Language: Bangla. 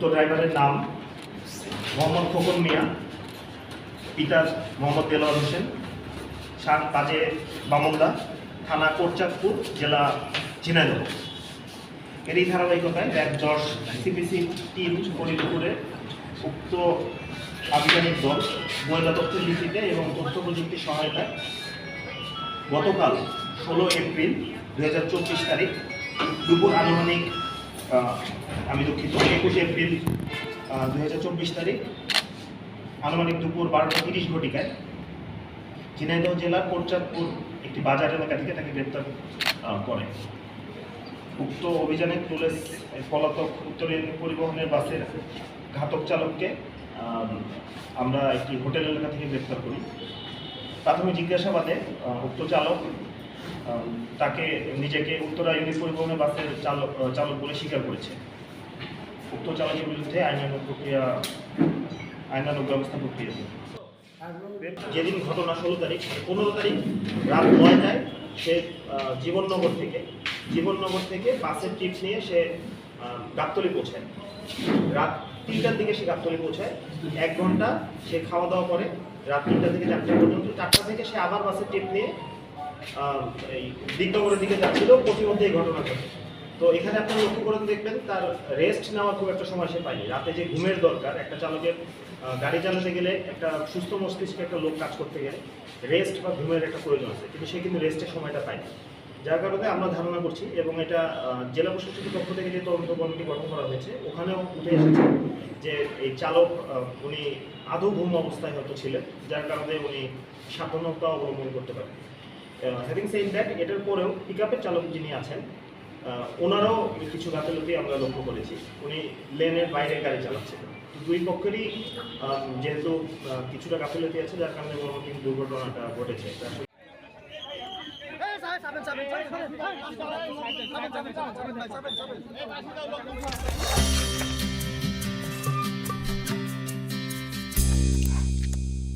উক্ত ড্রাইভারের নাম মোহাম্মদ খোকন মিয়া পিতা মোহাম্মদ দেলোয়ার হোসেন, সাত বাজে বামন্দা থানা কোটচাঁদপুর জেলা ঝিনাইদহ। এরই ধারাবাহিকতায় এক দশ সিপিসি টিম করিমপুরে উক্ত আধিকারিক দল গোয়েন্দা তথ্যের ভিত্তিতে এবং তথ্য প্রযুক্তির সহায়তায় গতকাল ষোলো এপ্রিল দু হাজার চব্বিশ তারিখ দুপুর আনুমানিক আমি দুঃখিত। একুশে এপ্রিল দু হাজার চব্বিশ তারিখ, আনুমানিক দুপুর বারোটা তিরিশ ঘটিকায় ঝিনাইদহ জেলার কোটচাঁদপুর একটি বাজার এলাকা থেকে তাকে গ্রেপ্তার করে। উক্ত অভিযানে পুলিশ পলাতক উত্তরের পরিবহনের বাসের ঘাতক চালককে আমরা একটি হোটেল এলাকা থেকে গ্রেপ্তার করি। প্রাথমিক জিজ্ঞাসাবাদে উক্ত চালক তাকে নিজেকে উত্তরা ইউনিট পরিবহনের বাসের চালক চালক বলে স্বীকার করেছে। উক্ত চালকের বিরুদ্ধে আইনানুগ প্রক্রিয়া, আইনানুগ ব্যবস্থা প্রক্রিয়া। যেদিন ঘটনা ষোলো তারিখ পনেরো তারিখ রাত নয়টায় সে জীবননগর থেকে জীবননগর থেকে বাসের ট্রিপ নিয়ে সে গাবতলী পৌঁছায়। রাত তিনটার দিকে সে গাবতলী পৌঁছায়। এক ঘণ্টা সে খাওয়া দাওয়া করে। রাত তিনটা থেকে চারটা পর্যন্ত। চারটা থেকে সে আবার বাসের ট্রিপ নিয়ে এই দিগনগরের দিকে যাচ্ছিল, প্রতিমধ্যে এই ঘটনা ঘটে তো এখানে আপনারা লক্ষ্য করে দেখবেন, তার রেস্ট নেওয়ার খুব একটা সময় সে পায়নি। রাতে যে ঘুমের দরকার, একটা চালকের গাড়ি চালাতে গেলে একটা সুস্থ মস্তিষ্কে একটা লোক কাজ করতে গেলে রেস্ট বা ঘুমের একটা প্রয়োজন আছে, কিন্তু সে কিন্তু রেস্টের সময়টা পায়নি। যার কারণে আমরা ধারণা করছি এবং এটা জেলা প্রশাসনের পক্ষ থেকে যে তদন্ত কমিটি গঠন করা হয়েছে, ওখানেও উঠে এসেছে যে এই চালক উনি আদৌ ঘুম অবস্থায় হয়তো ছিলেন, যার কারণে উনি সাবধানতা অবলম্বন করতে পারেন হ্যাভিং সেইন দ্যাট এটার পরেও পিক আপের চালক যিনি আছেন ওনারও কিছু গাফিলতি আমরা লক্ষ্য করেছি উনি লেনের বাইরে গাড়ি চালাচ্ছেন দুই পক্ষেরই যেহেতু কিছুটা গাফিলতি আছে যার কারণে মর্মান্তিক দুর্ঘটনাটা ঘটেছে